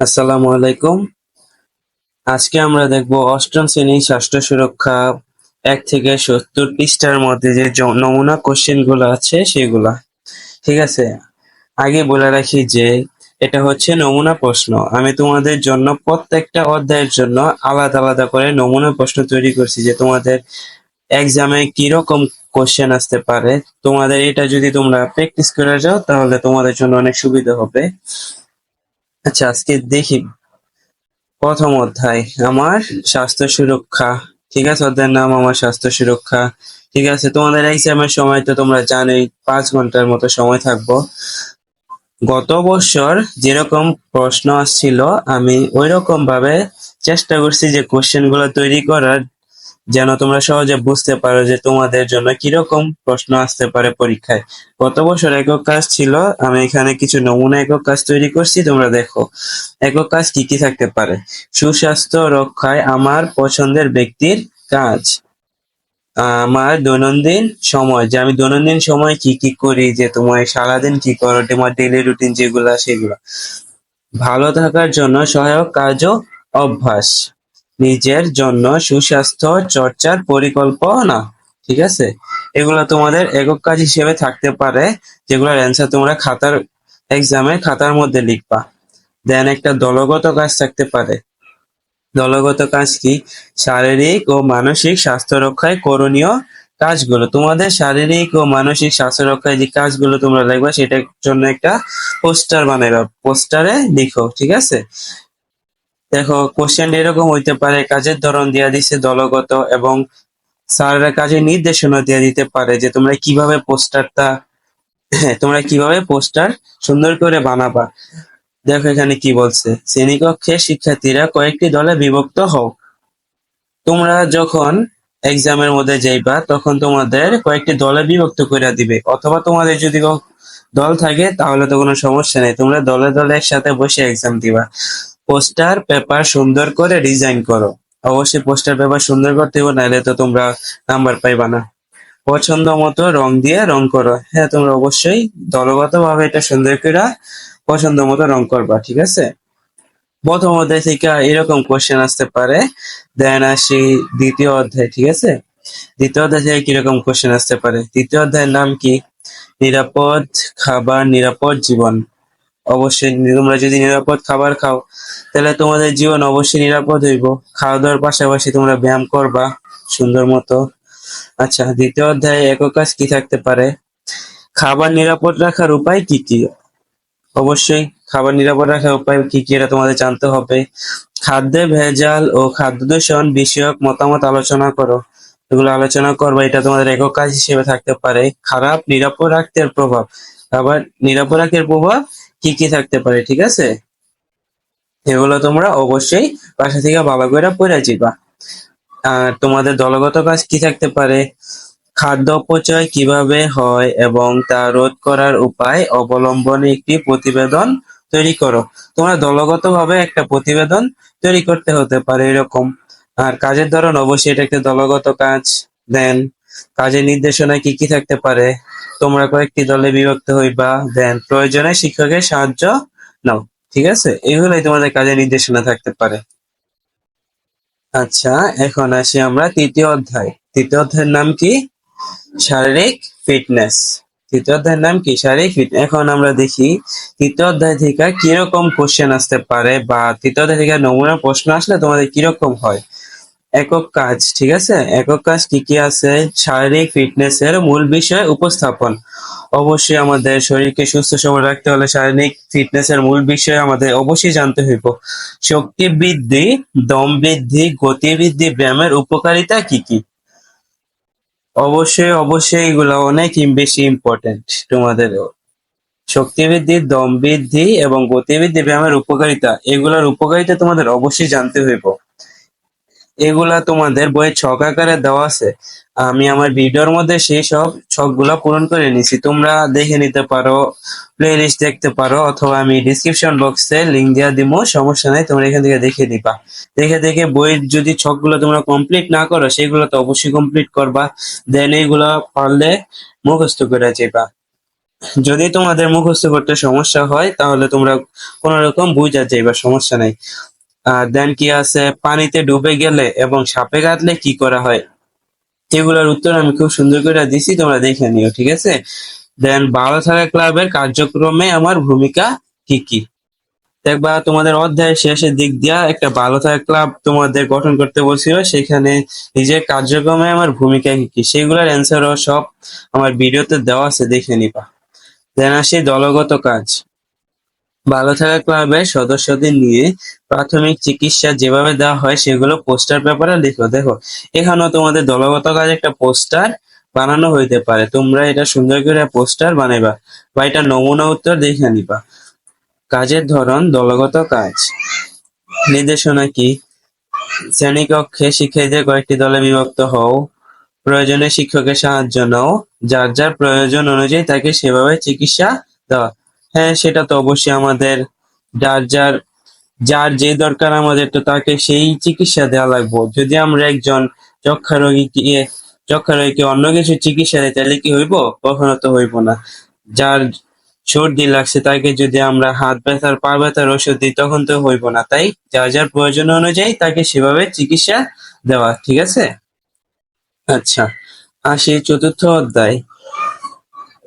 আসসালামু আলাইকুম। আজকে আমরা দেখব অষ্টম শ্রেণি স্বাস্থ্য সুরক্ষা এক থেকে সত্তর পৃষ্ঠার মধ্যে যে নমুনা কোশ্চেনগুলো আছে সেগুলা। ঠিক আছে? আগে বলে রাখি যে এটা হচ্ছে নমুনা প্রশ্ন। আমি তোমাদের জন্য প্রত্যেকটা অধ্যায়ের জন্য আলাদা আলাদা করে নমুনা প্রশ্ন তৈরি করছি যে তোমাদের এক্সামে কীরকম কোশ্চেন আসতে পারে। তোমাদের এটা যদি তোমরা প্র্যাকটিস করে যাও তাহলে তোমাদের জন্য অনেক সুবিধা হবে। আচ্ছা আজকে দেখি। প্রথম অধ্যায়, আমার স্বাস্থ্য সুরক্ষা। ঠিক আছে, অধ্যায়ের নাম আমার স্বাস্থ্য সুরক্ষা। ঠিক আছে, তোমাদের এক্সামের সময় তো তোমরা জানোই, পাঁচ ঘণ্টার মতো সময় থাকব। গত বছর যেরকম প্রশ্ন আসছিল, আমি ওই রকম ভাবে চেষ্টা করছি যে কোশ্চেনগুলো তৈরি করার যেন তোমরা সহজে বুঝতে পারো যে তোমাদের জন্য কীরকম প্রশ্ন আসতে পারে পরীক্ষায়। গত বছর একক কাজ ছিল, আমি এখানে কিছু নমুনা একক কাজ তৈরি করছি, তোমরা দেখো। একক কাজ কি কি থাকতে পারে? সুস্বাস্থ্য, রক্ষায়, আমার পছন্দের ব্যক্তির কাজ। আমার দৈনন্দিন সময়, যে আমি দৈনন্দিন সময় কি কি করি, যে তোমার সারাদিন কি করো, তোমার ডেইলি রুটিন যেগুলা, সেগুলা। ভালো থাকার জন্য সহায়ক কাজ ও অভ্যাস। নিজের জন্য সুস্বাস্থ্য চর্চার পরিকল্পনা, ঠিক আছে? এগুলো তোমাদের একক কাজ হিসেবে থাকতে পারে, যেগুলোর অ্যান্সার তোমরা খাতার এক্সামে খাতার মধ্যে লিখবা। দেন একটা দলগত কাজ থাকতে পারে। দলগত কাজ কি? শারীরিক ও মানসিক স্বাস্থ্য রক্ষায় করণীয় কাজগুলো। তোমাদের শারীরিক ও মানসিক স্বাস্থ্য রক্ষায় যে কাজগুলো তোমরা লিখবা সেটার জন্য একটা পোস্টার বানাইবা। পোস্টারে লিখো, ঠিক আছে? দেখো কোশ্চেন এরকম হইতে পারে, কাজের ধরন দেয়া দিছে দলগত এবং স্যাররা কাজের নির্দেশনা দেয়া দিতে পারে যে তোমরা কীভাবে পোস্টারটা হ্যাঁ তোমরা কীভাবে পোস্টার সুন্দর করে বানাবা। দেখো এখানে কি বলছে, শ্রেণীকক্ষে শিক্ষার্থীরা কয়েকটি দলে বিভক্ত হও। তোমরা যখন এক্সামের মধ্যে যাইবা, তখন তোমাদের কয়েকটি দলে বিভক্ত করে দিবে। অথবা তোমাদের যদি দল থাকে, তাহলে তো কোনো সমস্যা নেই। তোমরা দলে দলে একসাথে বসে এক্সাম দিবা। পোস্টার পেপার সুন্দর করে ডিজাইন করো। অবশ্যই পোস্টার পেপার সুন্দর করতে হবে নাহলে তো তোমরা নাম্বার পাইবা না। পছন্দ মতো রং দিয়ে রং করো। হ্যাঁ তোমরা অবশ্যই দলগত ভাবে এটা সুন্দর করে পছন্দ মতো রং করবা, ঠিক আছে? প্রথম অধ্যায় থেকে এরকম কোশ্চেন আসতে পারে। দেন আসি দ্বিতীয় অধ্যায়, ঠিক আছে? দ্বিতীয় অধ্যায় থেকে কীরকম কোশ্চেন আসতে পারে? দ্বিতীয় অধ্যায়ের নাম কি? নিরাপদ খাবার, নিরাপদ জীবন। অবশ্যই তোমরা যদি নিরাপদ খাবার খাও, তাহলে তোমাদের জীবন অবশ্যই নিরাপদ হইব। খাওয়া দাওয়ার পাশাপাশি তোমরা ব্যায়াম করবা, সুন্দর মতো। আচ্ছা দ্বিতীয় অধ্যায়ে একক কাজ কি থাকতে পারে? খাবার নিরাপদ রাখার উপায় কি কি? অবশ্যই খাবার নিরাপদ রাখার উপায় কি কি, এটা তোমাদের জানতে হবে। খাদ্যে ভেজাল ও খাদ্য দূষণ বিষয়ক মতামত আলোচনা করো। এগুলো আলোচনা করবা, এটা তোমাদের একক কাজ হিসেবে থাকতে পারে। খারাপ, নিরাপদ রাখতে প্রভাব। আবার নিরাপদ রাখতে প্রভাব কি কি থাকতে পারে, ঠিক আছে? এগুলো তোমরা অবশ্যই বাসা থেকে ভালো করে পড়ে যাবা। আর তোমাদের দলগত কাজ কি থাকতে পারে? খাদ্য অপচয় কীভাবে হয় এবং তা রোধ করার উপায় অবলম্বনে একটি প্রতিবেদন তৈরি করো। তোমরা দলগতভাবে একটা প্রতিবেদন তৈরি করতে হতে পারে এরকম। আর কাজের ধরন অবশ্যই এটা একটা দলগত কাজ। দেন কাজের নির্দেশনা কি কি থাকতে পারে? তোমরা কয়েকটি দলে বিভক্ত হইবা দেন প্রয়োজনে শিক্ষকের সাহায্য নাও, ঠিক আছে? এগুলোই তোমাদের কাজের নির্দেশনা থাকতে পারে। আচ্ছা এখন আসি আমরা তৃতীয় অধ্যায়। তৃতীয় অধ্যায়ের নাম কি? শারীরিক ফিটনেস। তৃতীয় অধ্যায়ের নাম কি? শারীরিক ফিট এখন আমরা দেখি তৃতীয় অধ্যায় থেকে কীরকম কোশ্চেন আসতে পারে বা তৃতীয় অধ্যায় থেকে নমুনা প্রশ্ন আসলে তোমাদের কীরকম হয়। একক কাজ, ঠিক আছে? একক কাজ কি কি আছে? শারীরিক ফিটনেস এর মূল বিষয় উপস্থাপন। অবশ্যই আমাদের শরীরকে সুস্থ সবল রাখতে হলে শারীরিক ফিটনেস এর মূল বিষয় আমাদের অবশ্যই জানতে হইব। শক্তি বৃদ্ধি, দম বৃদ্ধি, গতি বৃদ্ধি, ব্যায়ামের উপকারিতা কি কি? অবশ্যই অবশ্যই এগুলো অনেক বেশি ইম্পর্টেন্ট তোমাদের শক্তি বৃদ্ধি, দম বৃদ্ধি এবং গতি বৃদ্ধি, ব্যায়ামের উপকারিতা, এগুলোর উপকারিতা তোমাদের অবশ্যই জানতে হইব। এগুলা তোমাদের বইয়ে ছক আকারে দেওয়া আছে। আমি আমার ভিডিওর মধ্যে সেই সব ছকগুলা পূরণ করে নিছি তোমরা দেখে নিতে পারো প্লে লিস্ট দেখতে পারো, অথবা আমি ডিসক্রিপশন বক্সে লিংক দেওয়া দিব সমস্যা নাই, তোমরা এখান থেকে দেখে নিবা। দেখে দেখে বইয়ের যদি ছকগুলো তোমরা কমপ্লিট না করো, সেগুলো তো অবশ্যই কমপ্লিট করবা দেন এইগুলা পারলে মুখস্থ করে যাবা যদি তোমাদের মুখস্থ করতে সমস্যা হয়, তাহলে তোমরা কোন রকম বুঝা যাইবা, সমস্যা নাই। দেন কি আছে? পানিতে ডুবে গেলে এবং সাপে কাটলে কি করা হয়? এগুলোর উত্তর আমি খুব সুন্দর করে দিছি, তোমরা দেখে নিও, ঠিক আছে? দেন ভালো থাকা ক্লাবের কার্যক্রমে আমার ভূমিকা কি কি? দেখবা, তোমাদের অধ্যায়ের শেষের দিক দিয়া একটা ভালো থাকা ক্লাব তোমাদের গঠন করতে বলছিল, সেখানে নিজের কার্যক্রমে আমার ভূমিকা কি কি, সেগুলোর অ্যান্সারও সব আমার ভিডিওতে দেওয়া আছে, দেখে নিবা। দেন আসি দলগত কাজ। ভালো থাকা ক্লাবের সদস্যদের নিয়ে প্রাথমিক চিকিৎসা যেভাবে দেওয়া হয় সেগুলো পোস্টার পেপারে লিখো। দেখো, এখানেও তোমাদের দলগত কাজ একটা পোস্টার বানানো হইতে পারে। তোমরা এটা সুন্দর করে পোস্টার বানাইবা বা এটা নমুনা উত্তর দেখে নিবা। কাজের ধরন, দলগত কাজ। নির্দেশনা কি? শ্রেণীকক্ষে শিক্ষার্থীদের কয়েকটি দলে বিভক্ত হও। প্রয়োজনে শিক্ষকের সাহায্য নাও। যার যার প্রয়োজন অনুযায়ী তাকে সেভাবে চিকিৎসা দেওয়া। হ্যাঁ সেটা তো অবশ্যই আমাদের যার যার যার যে দরকার আমাদের, তো তাকে সেই চিকিৎসা দেওয়া লাগবো। যদি আমরা একজন যক্ষা রোগীকে যক্ষা রোগীকে অন্য কিছু চিকিৎসা দেয়, তাহলে কি হইব? কখনো তো হইব না। যার সর্দি লাগছে, তাকে যদি আমরা হাত ব্যথার, পা ব্যথার ওষুধ দিই, তখন তো হইব না। তাই যার যার প্রয়োজন অনুযায়ী তাকে সেভাবে চিকিৎসা দেওয়া, ঠিক আছে? আচ্ছা আসি চতুর্থ অধ্যায়।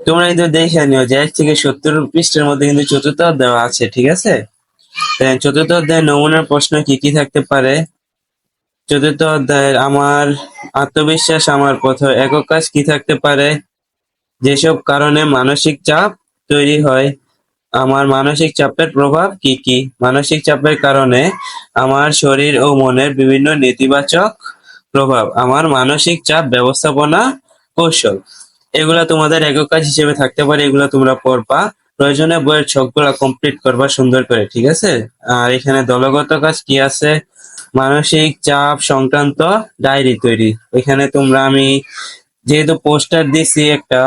তোমরা কিন্তু দেখে নিও যে এক থেকে সত্তর পৃষ্ঠের মধ্যে কিন্তু চতুর্থ অধ্যায় আছে, ঠিক আছে? চতুর্থ অধ্যায় নমুনার প্রশ্ন কি কি থাকতে পারে? চতুর্থ অধ্যায়ের আমার আত্মবিশ্বাস, আমার পথ একক কাজ কি থাকতে পারে? যেসব কারণে মানসিক চাপ তৈরি হয়, আমার মানসিক চাপের প্রভাব কি কি? মানসিক চাপের কারণে আমার শরীর ও মনের বিভিন্ন নেতিবাচক প্রভাব, আমার মানসিক চাপ ব্যবস্থাপনা কৌশল। এগুলা তোমাদের একক কাজ হিসেবে থাকতে পারে, এগুলা তোমরা পড়বা প্রয়োজনে বইয়ের ছকগুলা কমপ্লিট করবা সুন্দর করে, ঠিক আছে? আর এখানে দলগত কাজ কি আছে? মানসিক চাপ সংক্রান্ত ডায়েরি তৈরি। এখানে তোমরা আমি যেহেতু পোস্টার দিছি একটা,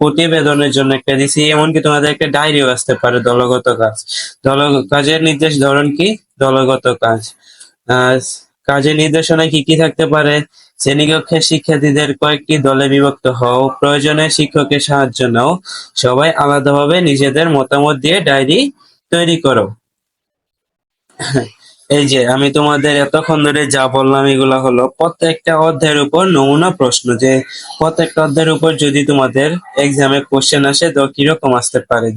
প্রতিবেদনের জন্য একটা দিছি, এমনকি তোমাদের একটা ডায়েরিও আসতে পারে দলগত কাজ। দল কাজের নির্দেশ ধরন কি? দলগত কাজ। কাজের নির্দেশনায় কি কি থাকতে পারে? শ্রেণীকক্ষের শিক্ষার্থীদের কয়েকটি দলে বিভক্ত হও। প্রয়োজনে শিক্ষকের সাহায্য নাও। সবাই আলাদাভাবে নিজেদের মতামত দিয়ে ডায়েরি তৈরি করো। এই যে, আমি তোমাদের এতক্ষণ ধরে যা বললাম, এগুলা হলো প্রত্যেকটা অধ্যায়ের উপর নমুনা প্রশ্ন যে, প্রত্যেকটা অধ্যায়ের উপর যদি তোমাদের এক্সামে কোশ্চেন আসে, তো কীরকম আসতে পারে?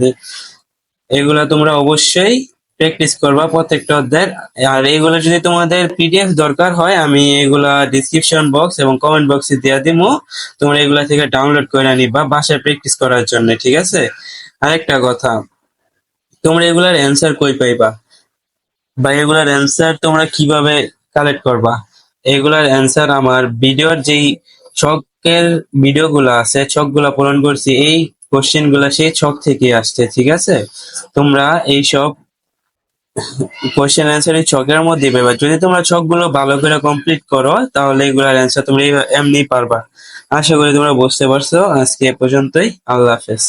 এগুলা তোমরা অবশ্যই প্র্যাকটিস করবা প্রত্যেকটা অধ্যায়ের। আর এগুলো যদি তোমাদের পিডিএফ দরকার হয়, আমি এগুলা ডিসক্রিপশন বক্স এবং কমেন্ট বক্সে দিয়ে দিবো তোমরা এগুলা থেকে ডাউনলোড করে নিবা বাসায় প্র্যাকটিস করার জন্য, ঠিক আছে? আরেকটা কথা, তোমরা এগুলার অ্যান্সার কই পাইবা? বা এগুলার অ্যান্সার তোমরা কীভাবে কালেক্ট করবা? এগুলার অ্যান্সার আমার ভিডিওর যেই ছকের ভিডিওগুলো আছে, ছকগুলা পূরণ করছি, এই কোশ্চেনগুলা সেই ছক থেকে আসছে, ঠিক আছে? তোমরা এই সব কোশ্চেন অ্যান্সার এই ছকের মধ্যে পাবা যদি তোমরা ছকগুলো ভালো করে কমপ্লিট করো, তাহলে এগুলোর অ্যান্সার তোমরা এমনি পারবা। আশা করি তোমরা বুঝতে পারছ। আজকে এ পর্যন্তই। আল্লাহ হাফেজ।